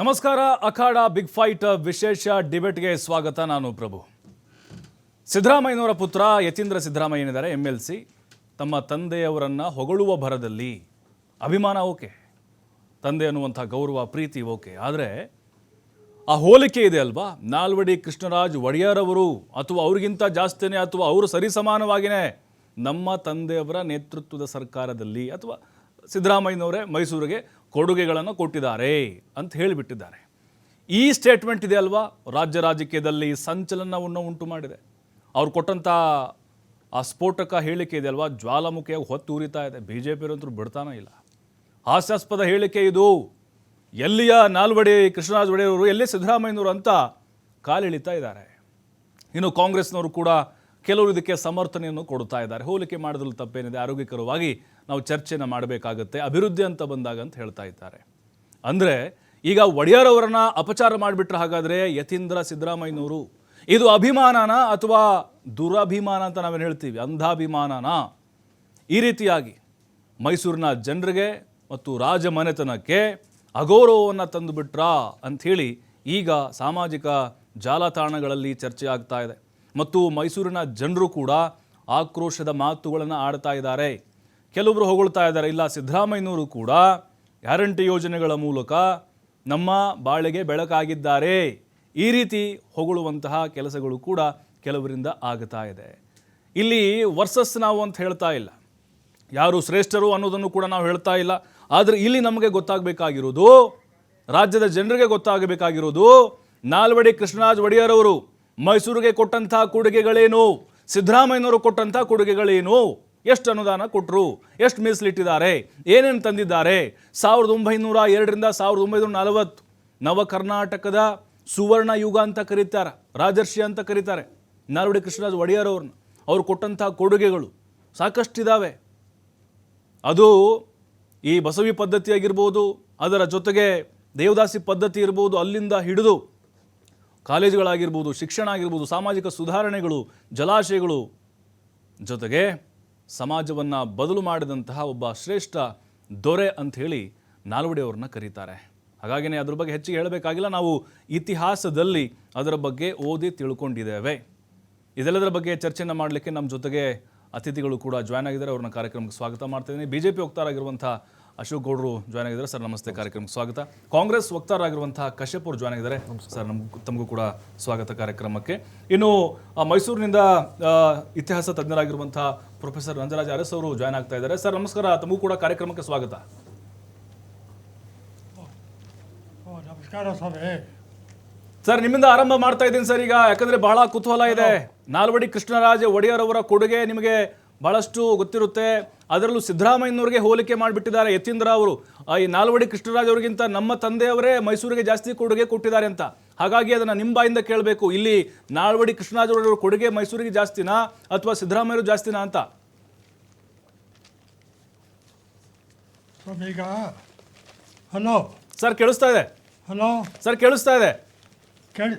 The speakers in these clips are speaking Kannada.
ನಮಸ್ಕಾರ, ಅಖಾಡ ಬಿಗ್ ಫೈಟ್ ವಿಶೇಷ ಡಿಬೇಟ್ಗೆ ಸ್ವಾಗತ. ನಾನು ಪ್ರಭು. ಸಿದ್ದರಾಮಯ್ಯನವರ ಪುತ್ರ ಯತೀಂದ್ರ ಸಿದ್ದರಾಮಯ್ಯ ಏನಿದ್ದಾರೆ ಎಂ ಎಲ್ ಸಿ ತಮ್ಮ ತಂದೆಯವರನ್ನು ಹೊಗಳುವ ಭರದಲ್ಲಿ ಅಭಿಮಾನ ಓಕೆ. ತಂದೆ ಅನ್ನುವಂಥ ಗೌರವ, ಪ್ರೀತಿ ಓಕೆ. ಆದರೆ ಆ ಹೋಲಿಕೆ ಇದೆ ಅಲ್ವಾ? ನಾಲ್ವಡಿ ಕೃಷ್ಣರಾಜ್ ಒಡೆಯರ್ ಅವರು ಅಥವಾ ಅವ್ರಿಗಿಂತ ಜಾಸ್ತಿನೇ ಅಥವಾ ಅವರು ಸರಿಸಮಾನವಾಗಿಯೇ ನಮ್ಮ ತಂದೆಯವರ ನೇತೃತ್ವದ ಸರ್ಕಾರದಲ್ಲಿ ಅಥವಾ ಸಿದ್ದರಾಮಯ್ಯನವರೇ ಮೈಸೂರಿಗೆ ಕೊಡುಗೆಗಳನ್ನು ಕೊಟ್ಟಿದ್ದಾರೆ ಅಂತ ಹೇಳಿಬಿಟ್ಟಿದ್ದಾರೆ. ಈ ಸ್ಟೇಟ್ಮೆಂಟ್ ಇದೆ ಅಲ್ವಾ? ರಾಜ್ಯ ರಾಜಕೀಯದಲ್ಲಿ ಸಂಚಲನವನ್ನು ಉಂಟು ಮಾಡಿದೆ. ಅವ್ರು ಕೊಟ್ಟಂಥ ಆ ಸ್ಫೋಟಕ ಹೇಳಿಕೆ ಇದೆ ಅಲ್ವಾ? ಜ್ವಾಲಾಮುಖಿಯಾಗಿ ಹೊತ್ತು ಉರಿತಾ ಇದೆ. ಬಿ ಜೆ ಪಿಯರಂತರೂ ಬಿಡ್ತಾನೇ ಇಲ್ಲ. ಹಾಸ್ಯಾಸ್ಪದ ಹೇಳಿಕೆ ಇದು. ಎಲ್ಲಿಯ ನಾಲ್ವಡಿ ಕೃಷ್ಣರಾಜ ಒಡೆಯವರು, ಎಲ್ಲಿ ಸಿದ್ದರಾಮಯ್ಯನವರು ಅಂತ ಕಾಲಿಳಿತಾ ಇದ್ದಾರೆ. ಇನ್ನು ಕಾಂಗ್ರೆಸ್ನವರು ಕೂಡ ಕೆಲವರು ಇದಕ್ಕೆ ಸಮರ್ಥನೆಯನ್ನು ಕೊಡ್ತಾ ಇದ್ದಾರೆ. ಹೋಲಿಕೆ ಮಾಡಿದ್ರಲ್ಲಿ ತಪ್ಪೇನಿದೆ, ಆರೋಗ್ಯಕರವಾಗಿ ನಾವು ಚರ್ಚೆನ ಮಾಡಬೇಕಾಗುತ್ತೆ, ಅಭಿವೃದ್ಧಿ ಅಂತ ಬಂದಾಗ ಅಂತ ಹೇಳ್ತಾ ಇದ್ದಾರೆ. ಅಂದರೆ ಈಗ ಒಡೆಯರವರನ್ನ ಅಪಚಾರ ಮಾಡಿಬಿಟ್ರೆ ಹಾಗಾದರೆ ಯತೀಂದ್ರ ಸಿದ್ದರಾಮಯ್ಯನವರು, ಇದು ಅಭಿಮಾನನ ಅಥವಾ ದುರಭಿಮಾನ ಅಂತ ನಾವೇನು ಹೇಳ್ತೀವಿ? ಅಂಧಾಭಿಮಾನನ? ಈ ರೀತಿಯಾಗಿ ಮೈಸೂರಿನ ಜನರಿಗೆ ಮತ್ತು ರಾಜಮನೆತನಕ್ಕೆ ಅಗೌರವವನ್ನು ತಂದುಬಿಟ್ರಾ ಅಂಥೇಳಿ ಈಗ ಸಾಮಾಜಿಕ ಜಾಲತಾಣಗಳಲ್ಲಿ ಚರ್ಚೆ ಆಗ್ತಾ ಇದೆ. ಮತ್ತು ಮೈಸೂರಿನ ಜನರು ಕೂಡ ಆಕ್ರೋಶದ ಮಾತುಗಳನ್ನು ಆಡ್ತಾ ಇದ್ದಾರೆ. ಕೆಲವರು ಹೊಗಳ್ತಾ ಇದ್ದಾರೆ. ಇಲ್ಲ, ಸಿದ್ದರಾಮಯ್ಯನವರು ಕೂಡ ಗ್ಯಾರಂಟಿ ಯೋಜನೆಗಳ ಮೂಲಕ ನಮ್ಮ ಬಾಳೆಗೆ ಬೆಳಕಾಗಿದ್ದಾರೆ. ಈ ರೀತಿ ಹೊಗಳುವಂತಹ ಕೆಲಸಗಳು ಕೂಡ ಕೆಲವರಿಂದ ಆಗ್ತಾ ಇದೆ. ಇಲ್ಲಿ ವರ್ಸಸ್ ನಾವು ಅಂತ ಹೇಳ್ತಾ ಇಲ್ಲ. ಯಾರು ಶ್ರೇಷ್ಠರು ಅನ್ನೋದನ್ನು ಕೂಡ ನಾವು ಹೇಳ್ತಾ ಇಲ್ಲ. ಆದರೆ ಇಲ್ಲಿ ನಮಗೆ ಗೊತ್ತಾಗಬೇಕಾಗಿರೋದು, ರಾಜ್ಯದ ಜನರಿಗೆ ಗೊತ್ತಾಗಬೇಕಾಗಿರೋದು ನಾಲ್ವಡಿ ಕೃಷ್ಣರಾಜ್ ಒಡೆಯರ್ ಅವರು ಮೈಸೂರಿಗೆ ಕೊಟ್ಟಂಥ ಕೊಡುಗೆಗಳೇನು? ಸಿದ್ದರಾಮಯ್ಯನವರು ಕೊಟ್ಟಂಥ ಕೊಡುಗೆಗಳೇನು? ಎಷ್ಟು ಅನುದಾನ ಕೊಟ್ಟರು ಎಷ್ಟು ಮೀಸಲಿಟ್ಟಿದ್ದಾರೆ? ಏನೇನು ತಂದಿದ್ದಾರೆ? ಸಾವಿರದ ಒಂಬೈನೂರ ಎರಡರಿಂದ ಸಾವಿರದ ಒಂಬೈನೂರ ನಲವತ್ತು ನವ ಕರ್ನಾಟಕದ ಸುವರ್ಣ ಯುಗ ಅಂತ ಕರೀತಾರೆ, ರಾಜರ್ಷಿ ಅಂತ ಕರೀತಾರೆ, ನಾಲ್ವಡಿ ಕೃಷ್ಣರಾಜ್ ಒಡೆಯರ್ ಅವ್ರನ್ನ. ಅವ್ರು ಕೊಟ್ಟಂಥ ಕೊಡುಗೆಗಳು ಸಾಕಷ್ಟಿದ್ದಾವೆ ಅದು ಈ ಬಸವಿ ಪದ್ಧತಿ ಆಗಿರ್ಬೋದು, ಅದರ ಜೊತೆಗೆ ದೇವದಾಸಿ ಪದ್ಧತಿ ಇರ್ಬೋದು, ಅಲ್ಲಿಂದ ಹಿಡಿದು ಕಾಲೇಜುಗಳಾಗಿರ್ಬೋದು, ಶಿಕ್ಷಣ ಆಗಿರ್ಬೋದು, ಸಾಮಾಜಿಕ ಸುಧಾರಣೆಗಳು, ಜಲಾಶಯಗಳು ಜೊತೆಗೆ ಸಮಾಜವನ್ನು ಬದಲು ಮಾಡಿದಂತಹ ಒಬ್ಬ ಶ್ರೇಷ್ಠ ದೊರೆ ಅಂಥೇಳಿ ನಾಲ್ವಡಿ ಅವ್ರನ್ನ ಕರೀತಾರೆ. ಹಾಗಾಗಿನೇ ಅದ್ರ ಬಗ್ಗೆ ಹೆಚ್ಚಿಗೆ ಹೇಳಬೇಕಾಗಿಲ್ಲ, ನಾವು ಇತಿಹಾಸದಲ್ಲಿ ಅದರ ಬಗ್ಗೆ ಓದಿ ತಿಳ್ಕೊಂಡಿದ್ದೇವೆ. ಇದೆಲ್ಲದರ ಬಗ್ಗೆ ಚರ್ಚೆಯನ್ನು ಮಾಡಲಿಕ್ಕೆ ನಮ್ಮ ಜೊತೆಗೆ ಅತಿಥಿಗಳು ಕೂಡ ಜಾಯ್ನ್ ಆಗಿದ್ದಾರೆ. ಅವ್ರನ್ನ ಕಾರ್ಯಕ್ರಮಕ್ಕೆ ಸ್ವಾಗತ ಮಾಡ್ತಿದ್ದೀನಿ ಬಿ ಜೆ ಪಿ ವಕ್ತಾರಾಗಿರುವಂಥ ಅಶೋಕ್ ಗೌಡರು ಜಾಯ್ನ್ ಆಗಿದ್ದಾರೆ. ಸರ್ ನಮಸ್ತೆ ಕಾರ್ಯಕ್ರಮಕ್ಕೆ ಸ್ವಾಗತ. ಕಾಂಗ್ರೆಸ್ ವಕ್ತಾರರಾಗಿರುವಂತಹ ಕಶ್ಯಪ್ ಅವರು ಜಾಯ್ನ್ ಆಗಿದ್ದಾರೆ. ಸರ್ ನಮಗೂ ತಮಗೂ ಕೂಡ ಸ್ವಾಗತ ಕಾರ್ಯಕ್ರಮಕ್ಕೆ. ಇನ್ನು ಮೈಸೂರಿನಿಂದ ಇತಿಹಾಸ ತಜ್ಞರಾಗಿರುವಂತಹ ಪ್ರೊಫೆಸರ್ ರಂಜರಾಜ ಅರಸ್ ಅವರು ಜಾಯ್ನ್ ಆಗ್ತಾ ಇದ್ದಾರೆ. ಸರ್ ನಮಸ್ಕಾರ. ತಮಗೂ ಕೂಡ ಕಾರ್ಯಕ್ರಮಕ್ಕೆ ಸ್ವಾಗತ. ನಮಸ್ಕಾರ ಸ್ವಾಮಿ. ಸರ್ ನಿಮ್ಮಿಂದ ಆರಂಭ ಮಾಡ್ತಾ ಇದ್ದೀನಿ ಸರ್ ಈಗ. ಯಾಕಂದ್ರೆ ಬಹಳ ಕುತೂಹಲ ಇದೆ. ನಾಲ್ವಡಿ ಕೃಷ್ಣರಾಜ ಒಡೆಯರ್ ಅವರ ಕೊಡುಗೆ ನಿಮಗೆ ಬಹಳಷ್ಟು ಗೊತ್ತಿರುತ್ತೆ. ಅದರಲ್ಲೂ ಸಿದ್ದರಾಮಯ್ಯನವ್ರಿಗೆ ಹೋಲಿಕೆ ಮಾಡಿಬಿಟ್ಟಿದ್ದಾರೆ ಯತೀಂದ್ರ ಅವರು. ಈ ನಾಲ್ವಡಿ ಕೃಷ್ಣರಾಜ್ ಅವರಿಗಿಂತ ನಮ್ಮ ತಂದೆಯವರೇ ಮೈಸೂರಿಗೆ ಜಾಸ್ತಿ ಕೊಡುಗೆ ಕೊಟ್ಟಿದ್ದಾರೆ ಅಂತ. ಹಾಗಾಗಿ ಅದನ್ನು ನಿಮ್ಮ ಬಾಯಿಂದ ಕೇಳಬೇಕು. ಇಲ್ಲಿ ನಾಲ್ವಡಿ ಕೃಷ್ಣರಾಜ್ ಅವರ ಕೊಡುಗೆ ಮೈಸೂರಿಗೆ ಜಾಸ್ತಿನಾ ಅಥವಾ ಸಿದ್ದರಾಮಯ್ಯರು ಜಾಸ್ತಿನಾ ಅಂತ? ಈಗ ಹಲೋ. ಸರ್ ಕೇಳಿಸ್ತಾ ಇದೆ. ಹಲೋ. ಸರ್ ಕೇಳಿಸ್ತಾ ಇದೆ. ಕೇಳಿ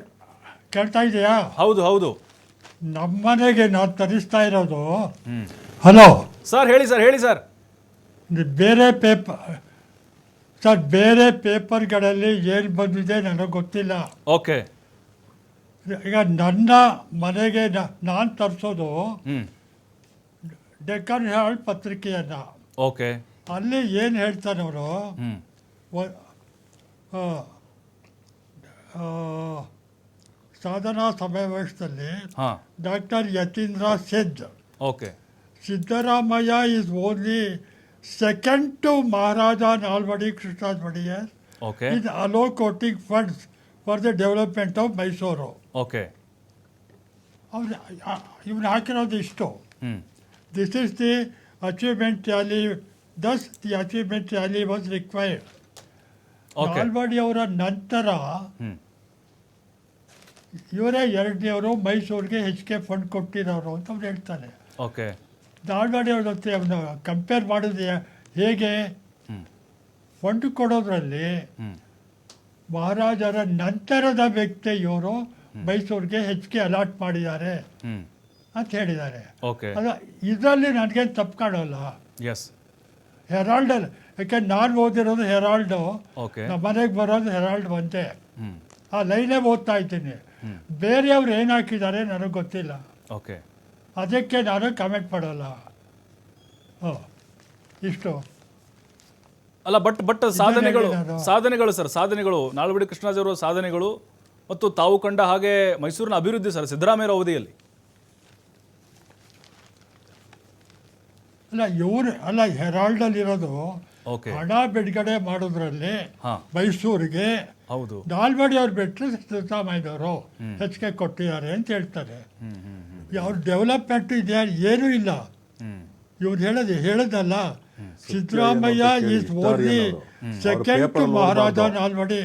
ಕೇಳ್ತಾ ಇದೆಯಾ? ಹೌದು ಹೌದು. ನಮ್ಮನೆಗೆ ನಾನು ತರಿಸ್ತಾ ಇರೋದು. ಹಲೋ. ಸರ್ ಹೇಳಿ ಸರ್ ಹೇಳಿ ಸರ್. ಬೇರೆ ಪೇಪರ್ ಸರ್ ಬೇರೆ ಪೇಪರ್ಗಳಲ್ಲಿ ಏನು ಬಂದಿದೆ ನನಗೆ ಗೊತ್ತಿಲ್ಲ. ಓಕೆ. ಈಗ ನನ್ನ ಮನೆಗೆ ನಾನು ತರಿಸೋದು ಡೆಕ್ಕನ್ ಹೆರಾಲ್ಡ್ ಪತ್ರಿಕೆಯನ್ನು. ಓಕೆ. ಅಲ್ಲಿ ಏನು ಹೇಳ್ತಾರೆ ಅವರು? ಸಾಧನಾ ಸಮಾವೇಶದಲ್ಲಿ ಹಾ doctor Yathindra Sid okay Siddaramaiah is only second to Maharaja Nalvadi Krishnaraj Wodeyar okay in allocating funds for the development of Mysuru okay ಅವ್ರು ಇವನು ಹಾಕಿರೋದು ಇಷ್ಟು hmm this is the achievement tally thus the achievement tally was required okay Nalvadi ಅವರ ನಂತರ ಹ್ಮ್ ಇವರೇ ಎರಡನೇವರು ಮೈಸೂರಿಗೆ ಹೆಚ್ಚಿಗೆ ಫಂಡ್ ಕೊಟ್ಟಿರೋರು ಅಂತ ಅವ್ರು ಹೇಳ್ತಾರೆ. ಓಕೆ. ಜೊತೆ ಅವನು ಕಂಪೇರ್ ಮಾಡಿದ್ರೆ ಹೇಗೆ? ಫಂಡ್ ಕೊಡೋದ್ರಲ್ಲಿ ಮಹಾರಾಜರ ನಂತರದ ವ್ಯಕ್ತಿ ಇವರು ಮೈಸೂರಿಗೆ ಕೆ ಅಲಾಟ್ ಮಾಡಿದ್ದಾರೆ ಅಂತ ಹೇಳಿದ್ದಾರೆ. ಓಕೆ. ಅದ ಇದರಲ್ಲಿ ನನಗೆ ತಪ್ಪು ಕಾಣೋಲ್ಲ? ಎಸ್ ಹೆರಾಲ್ಡಲ್ಲಿ ಯಾಕೆ ನಾನು ಓದಿರೋದು ಹೆರಾಲ್ಡು ಓಕೆ. ನಮ್ಮ ಮನೆಗೆ ಬರೋದು ಹೆರಾಲ್ಡ್ ಒಂದೇ. ಆ ಲೈನೇ ಓದ್ತಾ ಇದ್ದೀನಿ. ಬೇರೆಯವ್ರು ಏನು ಹಾಕಿದ್ದಾರೆ ನನಗೆ ಗೊತ್ತಿಲ್ಲ. ಓಕೆ ಅದಕ್ಕೆ ನಾನು ಕಮೆಂಟ್ ಮಾಡಲ್ಲ. ಹ್ಞೂ ಇಷ್ಟು. ಅಲ್ಲ ಬಟ್ ಬಟ್ ಸಾಧನೆಗಳು ಸಾಧನೆಗಳು ಸರ್ ಸಾಧನೆಗಳು. ನಾಲ್ವಡಿ ಕೃಷ್ಣರಾಜ್ ಅವರ ಸಾಧನೆಗಳು ಮತ್ತು ತಾವು ಕಂಡ ಹಾಗೆ ಮೈಸೂರಿನ ಅಭಿವೃದ್ಧಿ ಸರ್ ಸಿದ್ದರಾಮಯ್ಯ ಅವಧಿಯಲ್ಲಿ. ಅಲ್ಲ ಇವರು ಅಲ್ಲ ಹೆರಾಲ್ಡಲ್ಲಿರೋದು ಹಣ ಬಿಡುಗಡೆ ಮಾಡೋದ್ರಲ್ಲಿ ಮೈಸೂರಿಗೆ ಹೌದು. ದಾಲ್ವಾಡಿ ಅವ್ರು ಬಿಟ್ಟರೆ ಸಿದ್ದರಾಮಯ್ಯದವರು ಹೆಚ್ಚಿಗೆ ಕೊಟ್ಟಿದ್ದಾರೆ ಅಂತ ಹೇಳ್ತಾರೆ. ಅವ್ರ ಡೆವಲಪ್ಮೆಂಟ್ ಇದೆಯಾ ಏನೂ ಇಲ್ಲ. ಇವ್ರು ಹೇಳೋದು ಹೇಳೋದಲ್ಲ Siddaramaiah is only second Maharaja Nalvadi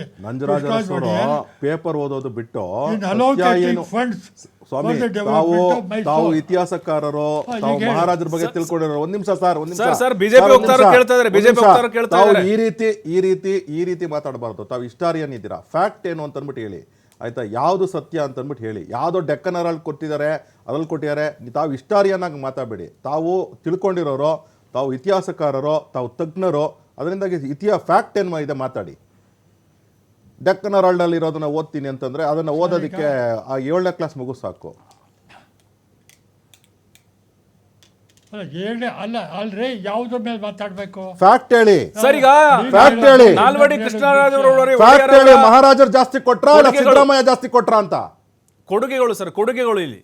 paper ಓದೋದು ಬಿಟ್ಟು ಸ್ವಾಮಿ ತಾವು ತಾವು ಇತಿಹಾಸಕಾರರು ತಾವು ಹೇಳಿ. ಮಹಾರಾಜರ ಬಗ್ಗೆ ತಿಳ್ಕೊಂಡಿರೋ ಒಂದ್ ನಿಮಿಷ ಸರ್ ಒಂದ್ ನಿಮಿಷ. ಸರ್, ಸರ್, ಹೋಗ್ತಾರೆ ಸರ್, ಒಂದ್ ವಕ್ತಾರರು ನಿಮಿಷ. ಕೇಳ್ತಾ ಇದ್ದಾರೆ, ಒಂದ್ BJP ಕೇಳ್ತಾ ತಾವು ಇದ್ದಾರೆ. ಈ ರೀತಿ ಈ ರೀತಿ ಈ ರೀತಿ ಮಾತಾಡಬಾರ್ದು. ತಾವು ಹಿಸ್ಟಾರಿಯನ್ ಇದ್ದೀರಾ ಫ್ಯಾಕ್ಟ್ ಏನು ಅಂತ ಅಂದ್ಬಿಟ್ಟು ಹೇಳಿ. ಆಯ್ತಾ? ಯಾವುದು ಸತ್ಯ ಅಂತ ಅಂದ್ಬಿಟ್ಟು ಹೇಳಿ. ಯಾವುದೋ ಡೆಕ್ಕನ್ ಅಲ್ಲಿ ಕೊಟ್ಟಿದ್ದಾರೆ ಅದ್ರಲ್ಲಿ ಕೊಟ್ಟಿದ್ದಾರೆ. ತಾವು ಹಿಸ್ಟಾರಿಯನ್ ಆಗಿ ಮಾತಾಡಬೇಡಿ. ತಾವು ತಿಳ್ಕೊಂಡಿರೋರು ತಾವು ಇತಿಹಾಸಕಾರರು ತಾವು ತಜ್ಞರು ಅದರಿಂದಾಗಿ ಇತಿಹಾಸ ಫ್ಯಾಕ್ಟ್ ಏನು ಇದೆ ಮಾತಾಡಿ. ಡೆಕ್ಕನ್ ಅರಾಲ್ಡಲ್ಲಿ ಇರೋದನ್ನ ಓದ್ತೀನಿ ಅಂತಂದ್ರೆ ಅದನ್ನ ಓದೋದಕ್ಕೆ ಆ ಏಳನೇ ಕ್ಲಾಸ್ ಮಗು ಸಾಕು. ಅಲ್ಲ ಏಳನೇ ಅಲ್ಲ ಅಲ್ರಿ ಯಾವುದ್ರ ಮೇಲೆ ಮಾತಾಡಬೇಕು? ಫ್ಯಾಕ್ಟ್ ಹೇಳಿ. ಸರ್ ಈಗ ಫ್ಯಾಕ್ಟ್ ಹೇಳಿ. ನಾಲ್ವಡಿ ಕೃಷ್ಣರಾಜ ಅವರ ಫ್ಯಾಕ್ಟ್ ಹೇಳಿ. ಮಹಾರಾಜರು ಜಾಸ್ತಿ ಕೊಟ್ರ. ಸಿದ್ದರಾಮಯ್ಯ ಜಾಸ್ತಿ ಕೊಟ್ರ ಅಂತ? ಕೊಡುಗೆಗಳು ಸರ್ ಕೊಡುಗೆಗಳು ಇಲ್ಲಿ.